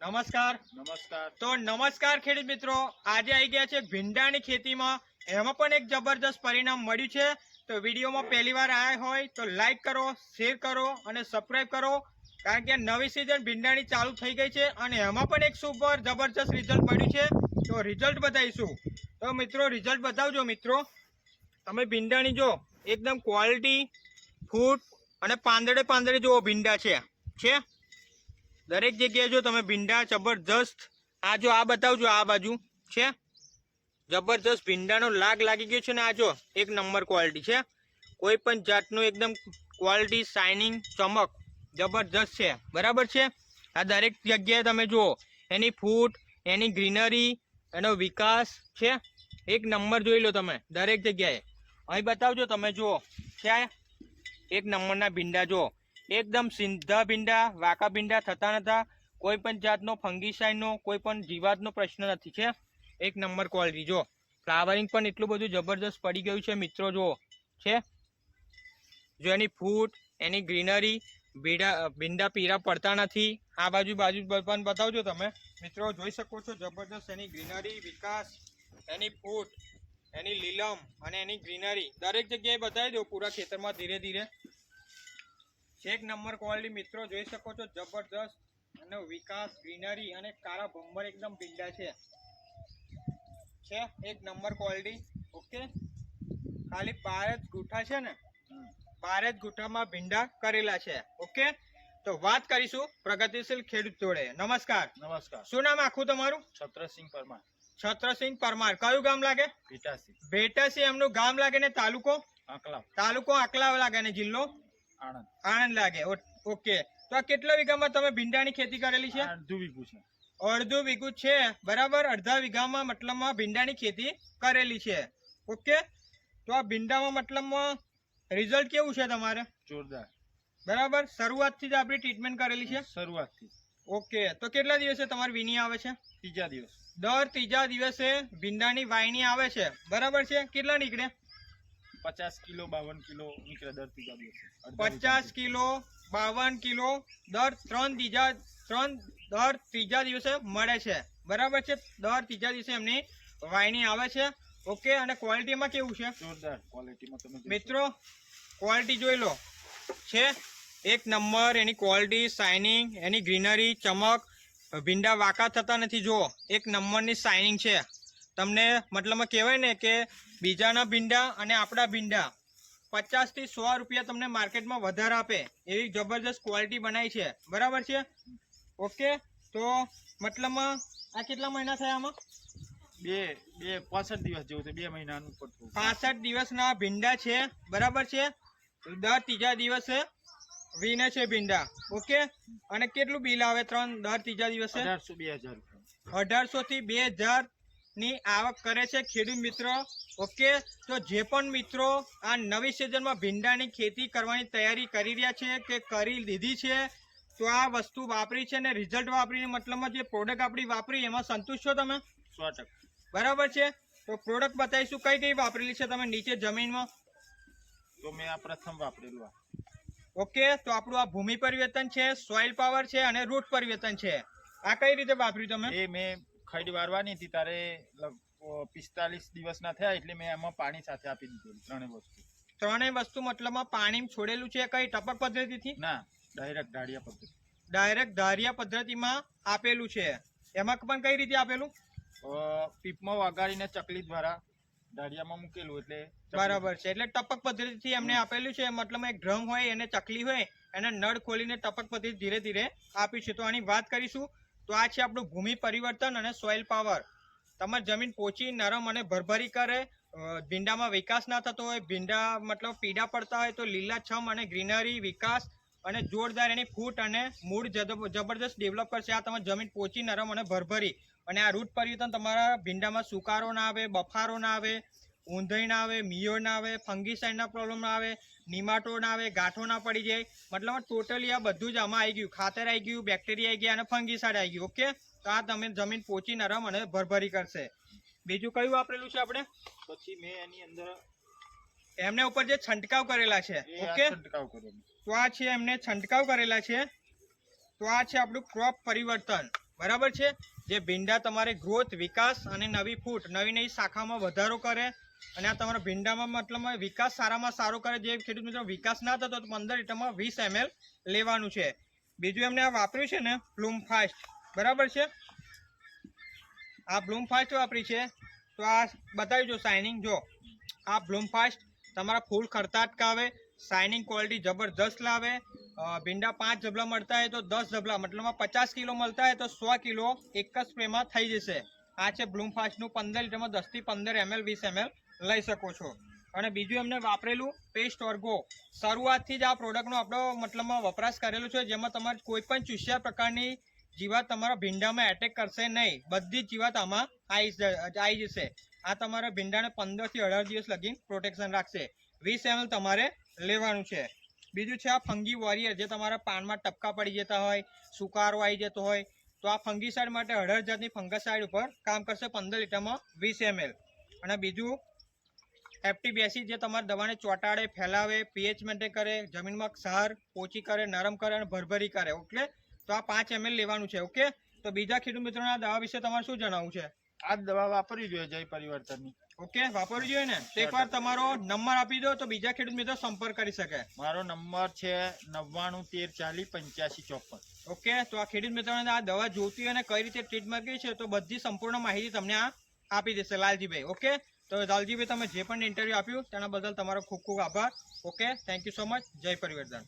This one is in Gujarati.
નમસ્કાર. નમસ્કાર. તો નમસ્કાર ખેડૂત મિત્રો આજે આવી ગયા છે ભીંડાની ખેતીમાં. એમાં પણ એક જબરદસ્ત પરિણામ મળ્યું છે. તો વિડીયોમાં પહેલી વાર આવ્યા હોય તો લાઈક કરો શેર કરો અને સબસ્ક્રાઈબ કરો. કારણ કે નવી સિઝન ભીંડાની ચાલુ થઈ ગઈ છે અને એમાં પણ એક સુપર જબરદસ્ત રિઝલ્ટ મળ્યું છે. તો રિઝલ્ટ બતાવીશું. તો મિત્રો રિઝલ્ટ બતાવજો મિત્રો. તમે ભીંડાની જો એકદમ ક્વોલિટી ફૂટ અને પાંદડે પાંદડે જુઓ ભીંડા છે. છે? દરેક જગ્યાએ જો તમે ભીંડા, જબરજસ્ત, આ જો આ બતાવજો આ બાજુ, છે? જબરજસ્ત ભીંડાનો લાગ લાગી ગયો છે ને આ જો, એક નંબર ક્વોલિટી છે. કોઈ પણ જાતનું એકદમ ક્વોલિટી શાઇનિંગ ચમક જબરજસ્ત છે. બરાબર છે? આ દરેક જગ્યાએ તમે જુઓ, એની ફૂટ એની ગ્રીનરી એનો વિકાસ છે. એક નંબર જોઈ લો તમે, દરેક જગ્યાએ. અહીં બતાવજો તમે જુઓ, છે? એક નંબરના ભીંડા જુઓ. એકદમ સીધા ભીંડા, વાંકા ભીંડા થતા નતા. કોઈ પણ જાતનો ફંગીસાઇડનો કોઈ પણ જીવાતનો પ્રશ્ન નથી છે. એક નંબર ક્વોલિટી જો. ફ્લાવરિંગ પણ એટલું બધું જબરદસ્ત પડી ગયું છે મિત્રો જુઓ છે? જો એની ફૂટ, એની ગ્રીનરી, ભીડા, ભીંડા પીરા પડતા નથી. આ બાજુ બાજુ પણ બતાવજો તમે. મિત્રો, જોઈ શકો છો જબરદસ્ત એની ગ્રીનરી, વિકાસ, એની ફૂટ, એની લીલમ અને એની ગ્રીનરી. દરેક જગ્યાએ બતાવી દો પૂરા ખેતરમાં ધીરે ધીરે. એક નંબર ક્વોલિટી મિત્રો જોઈ શકો છો. જબરદસ્ત અને વિકાસ ગ્રીનરી અને કાળા ભંબર એકદમ ભીંડા છે. છે એક નંબર ક્વોલિટી ઓકે ખાલી બાર જ ગુઠા છે ને? બાર જ ગુઠામાં ભીંડા કરેલા છે. ઓકે તો વાત કરીશું પ્રગતિશીલ ખેડૂત જોડે. નમસ્કાર. નમસ્કાર. શું નામ આખું તમારું? છત્રસિંહ પરમાર. છત્રસિંહ પરમાર. કયું ગામ લાગે? ભેટાસી ભેટાસી એમનું ગામ લાગે ને તાલુકો? આકલાવ. તાલુકો આકલાવ લાગે ને જિલ્લો? આણંદ. આણંદ લાગે. ઓકે. તો આ કેટલા વીઘામાં તમે ભીંડાની ખેતી કરેલી છે? અડધું વીઘું છે. અડધું વીઘું છે. બરાબર? અડધા વીઘામાં મતલબમાં ભીંડાની ખેતી કરેલી છે. ઓકે? તો આ ભીંડામાં મતલબમાં રિઝલ્ટ કેવું છે તમારે? જોરદાર. બરાબર? શરૂઆતથી જ આપણી ટ્રીટમેન્ટ કરેલી છે? શરૂઆતથી. ઓકે. તો કેટલા દિવસે તમારી વીણી આવે છે? ત્રીજા દિવસ. દર ત્રીજા દિવસે ભીંડાની વાયણી આવે છે. બરાબર છે? કેટલા નીકળે? પચાસ કિલો બાવન કિલો નીકળે દર ત્રીજા દિવસે પચાસ કિલો બાવન કિલો દર ત્રણ ત્રીજા ત્રણ દર ત્રીજા દિવસે મળે છે. બરાબર છે? દર ત્રીજા દિવસે એમની વાયણી આવે છે. ઓકે અને ક્વોલિટીમાં કેવું છે? જોરદાર ક્વોલિટીમાં તમે મિત્રો ક્વોલિટી જોઈ લો. છે? એક નંબર એની ક્વોલિટી શાઇનિંગ એની ગ્રીનરી ચમક. ભીંડા વાંકા થતા નથી જુઓ. એક નંબરની શાઇનિંગ છે. તમને મતલબમાં કહેવાય ને કે બીજાના ભીંડા અને આપણા ભીંડા. પચાસથી સો રૂપિયા તમને માર્કેટમાં વધારે આપે એવી જબરજસ્ત ક્વોલિટી બનાવી છે. બરાબર છે? ઓકે? તો મતલબમાં આ કેટલા મહિના થયા આમાં? બે બે પાસઠ દિવસ જેવું છે બે મહિનાનું પાસઠ દિવસના ભીંડા છે. બરાબર છે? દર ત્રીજા દિવસે વીને છે ભીંડા. ઓકે? અને કેટલું બિલ આવે ત્રણ? દર ત્રીજા દિવસે? અઢારસો બે હજાર અઢારસો થી બે હજાર ની આવક કરે છે ખેડૂત મિત્રો. ઓકે તો જે પણ મિત્રો આ નવી સિઝનમાં ભીંડાની ખેતી કરવાની તૈયારી કરી રહ્યા છે કે કરી લીધી છે તો આ વસ્તુ વાપરી છે ને રિઝલ્ટ વાપરીને મતલબમાં જે પ્રોડક્ટ આપણી વાપરી એમાં સંતુષ્ટ છો તમે? સો બરાબર છે? તો પ્રોડક્ટ બતાવીશું કઈ કઈ વાપરેલી છે તમે નીચે જમીનમાં? તો મેં આ પ્રથમ વાપરેલું ઓકે તો આપણું આ ભૂમિ પરિવર્તન છે સોઇલ પાવર છે અને રૂટ પરિવર્તન છે. આ કઈ રીતે વાપર્યું તમે? એ મેં ખડ વારવાની હતી. તારે પિસ્તાલીસ દિવસના થયા એટલે મેં એમાં પાણી સાથે આપી દીધું ત્રણેય વસ્તુ. ત્રણેય વસ્તુ મતલબમાં પાણી છોડેલું છે કઈ ટપક પદ્ધતિથી? ના ડાયરેક્ટ ઢાળિયા પદ્ધતિ. ડાયરેક્ટ ધારિયા પદ્ધતિમાં આપેલું છે. એમાં પણ કઈ રીતે આપેલું? પીપમાં વગાડીને ચકલી દ્વારા ધારિયામાં મૂકેલું એટલે બરાબર છે. એટલે ટપક પદ્ધતિથી એમને આપેલું છે. મતલબ એક ડ્રમ હોય એને ચકલી હોય એને નળ ખોલીને ટપક પદ્ધતિ ધીરે ધીરે આપી છે. તો આની વાત કરીશું. તો આ છે આપણું ભૂમિ પરિવર્તન અને સોઇલ પાવર તમારી જમીન પોચી, નરમ અને ભરભરી કરે ભીંડામાં વિકાસ ના થતો હોય, ભીંડા મતલબ પીડા પડતા હોય તો લીલાછમ અને ગ્રીનરી વિકાસ અને જોરદાર એની ફૂટ અને મૂળ જબરજસ્ત ડેવલપ કરશે. આ તમારી જમીન પોચી, નરમ અને ભરભરી. અને આ રૂટ પરિવર્તન તમારા ભીંડામાં સુકારો ના આવે, બફારો ના આવે, ઊંધઈ ના આવે, મિયો ના આવે ફંગીસાઇડના પ્રોબ્લેમ ના આવે. નિમાટો ના આવે ગાંઠો ના પડી જાય. મતલબ ટોટલી આ બધું જ આમાં આવી ગયું. ખાતર આવી ગયું બેક્ટેરિયા આવી ગયા અને ફંગીસાઇડ આવી ગયું. ઓકે તો આ તમે જમીન પોચી નરમ અને ભરભરી કરશે. બીજું કયું વાપરેલું છે આપણે? પછી મેં એની અંદર એમને ઉપર જે છંટકાવ કરેલા છે. ઓકે. તો આ છે એમને છંટકાવ કરેલા છે. તો આ છે આપણું ક્રોપ પરિવર્તન. બરાબર છે? જે ભીંડા તમારે ગ્રોથ વિકાસ અને નવી ફૂટ નવી નવી શાખામાં વધારો કરે. અને આ તમારા ભીંડામાં મતલબ વિકાસ સારામાં સારો કરે જે ખેડૂત મિત્રો વિકાસ ના થતો તો પંદર લીટરમાં વીસ એમએલ લેવાનું છે. બીજું એમને આ વાપર્યું છે ને બ્લૂમ ફાસ્ટ બરાબર છે? આ બ્લૂમ ફાસ્ટ વાપરી છે. તો આ બતાવી જો શાઇનિંગ જો. આ બ્લૂમ ફાસ્ટ તમારા ફૂલ ખરતા અટકાવે શાઇનિંગ ક્વોલિટી જબરદસ્ત લાવે ભીંડા પાંચ જબલા મળતા હોય તો દસ જબલા મતલબમાં પચાસ કિલો મળતા હોય તો સો કિલો એક જ સ્પ્રેમાં થઈ જશે. આ છે બ્લૂમ ફાસ્ટનું પંદર લીટરમાં દસથી પંદર એમએલ, વીસ એમએલ લઈ શકો છો. અને બીજું એમને વાપરેલું પેસ્ટ ઓર્ગો શરૂઆતથી જ આ પ્રોડક્ટનો આપણો મતલબમાં વપરાશ કરેલો છે, જેમાં તમારે કોઈ પણ ચૂસ્યા પ્રકારની જીવાત તમારા ભીંડામાં એટેક કરશે નહીં. બધી જ જીવાત આમાં આવી આવી જશે. આ તમારા ભીંડાને પંદરથી અઢાર દિવસ લગી પ્રોટેક્શન રાખશે. વીસ એમએલ તમારે લેવાનું છે. બીજું છે આ ફંગી વોરિયર જે તમારા પાનમાં ટપકા પડી જતા હોય, સુકારો આવી જતો હોય, તો આ ફંગીસાઇડ માટે અઢાર જાતની ફંગસાઇડ ઉપર કામ કરશે પંદર લીટરમાં વીસ એમએલ અને બીજું એફટી બેસી જે તમારી દવાને ચોંટાડે ફેલાવે પીએચ મેન્ટેન કરે જમીનમાં ક્ષાર પોચી કરે નરમ કરે અને ભરભરી કરે ઓકે તો આ પાંચ એમએલ લેવાનું છે ઓકે તો બીજા ખેડૂત મિત્રોને આ દવા વિશે તમારે શું જણાવવું છે? આ દવા વાપરવી જોઈએ જય પરિવર્તનની. ઓકે વાપરવી જોઈએ ને? તો એકવાર તમારો નંબર આપી દો તો બીજા ખેડૂત મિત્રો સંપર્ક કરી શકે. મારો નંબર છે નવ્વાણું તેર ચાલીસ પંચ્યાસી ચોપન. ઓકે તો આ ખેડૂત મિત્રોને આ દવા જોતી હોય અને કઈ રીતે ટ્રીટમેન્ટ કરી છે તો બધી સંપૂર્ણ માહિતી તમને આ આપી દેશે લાલજીભાઈ ઓકે તો લાલજીભાઈ તમે જે પણ ઇન્ટરવ્યૂ આપ્યું તેના બદલ તમારો ખૂબ ખૂબ આભાર. Okay thank you so much જય પરિવર્તન.